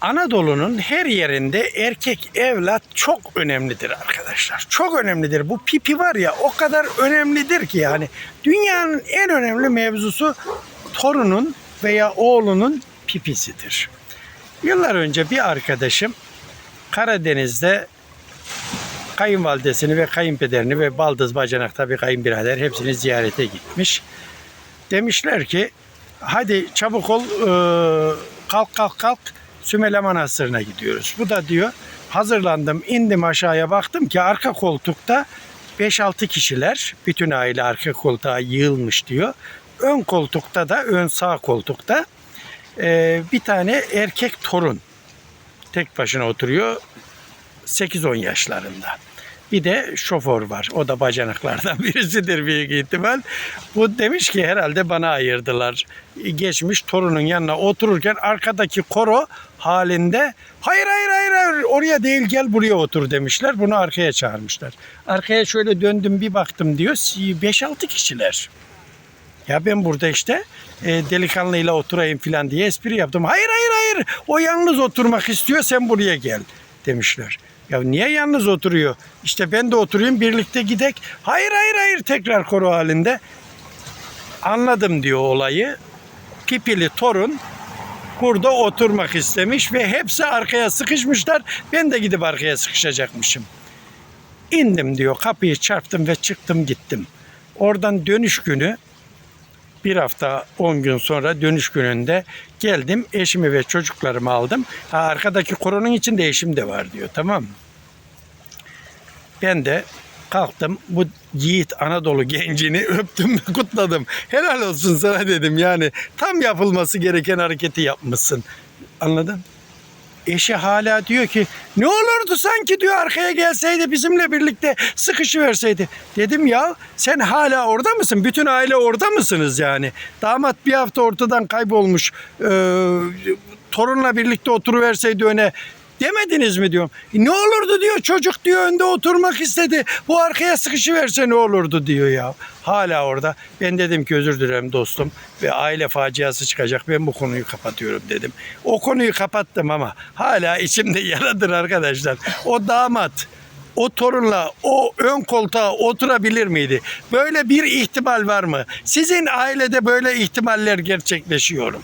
Anadolu'nun her yerinde erkek evlat çok önemlidir arkadaşlar. Çok önemlidir. Bu pipi var ya o kadar önemlidir ki yani dünyanın en önemli mevzusu torunun veya oğlunun pipisidir. Yıllar önce bir arkadaşım Karadeniz'de kayınvalidesini ve kayınpederini ve baldız bacanak tabii kayınbirader hepsini ziyarete gitmiş. Demişler ki hadi çabuk ol e, kalk kalk kalk Sümele Manastırı'na gidiyoruz. Bu da diyor hazırlandım indim aşağıya baktım ki arka koltukta 5-6 kişiler bütün aile arka koltuğa yığılmış diyor. Ön koltukta da ön sağ koltukta e, bir tane erkek torun tek başına oturuyor 8-10 yaşlarında. Bir de şoför var. O da bacanaklardan birisidir büyük ihtimal. Bu demiş ki herhalde bana ayırdılar. Geçmiş torunun yanına otururken arkadaki koro halinde hayır hayır hayır, hayır oraya değil gel buraya otur demişler. Bunu arkaya çağırmışlar. Arkaya şöyle döndüm bir baktım diyor 5-6 kişiler. Ya ben burada işte e, delikanlıyla oturayım falan diye espri yaptım. Hayır hayır hayır o yalnız oturmak istiyor sen buraya gel demişler. Ya niye yalnız oturuyor? İşte ben de oturayım birlikte gidek. Hayır hayır hayır tekrar koro halinde. Anladım diyor olayı. Pipili torun burada oturmak istemiş ve hepsi arkaya sıkışmışlar. Ben de gidip arkaya sıkışacakmışım. İndim diyor kapıyı çarptım ve çıktım gittim. Oradan dönüş günü bir hafta 10 gün sonra dönüş gününde geldim eşimi ve çocuklarımı aldım. Ha, arkadaki koronun içinde eşim de var diyor tamam mı? Ben de kalktım bu yiğit Anadolu gencini öptüm ve kutladım. Helal olsun sana dedim yani tam yapılması gereken hareketi yapmışsın. Anladın? Eşi hala diyor ki ne olurdu sanki diyor arkaya gelseydi bizimle birlikte sıkışı verseydi. Dedim ya sen hala orada mısın? Bütün aile orada mısınız yani? Damat bir hafta ortadan kaybolmuş. Ee, torunla birlikte oturuverseydi öne demediniz mi diyorum. "E, Ne olurdu diyor çocuk diyor önde oturmak istedi. Bu arkaya sıkışı verse ne olurdu diyor ya. Hala orada. Ben dedim ki özür dilerim dostum ve aile faciası çıkacak. Ben bu konuyu kapatıyorum dedim. O konuyu kapattım ama hala içimde yaradır arkadaşlar. O damat o torunla o ön koltuğa oturabilir miydi? Böyle bir ihtimal var mı? Sizin ailede böyle ihtimaller gerçekleşiyor mu?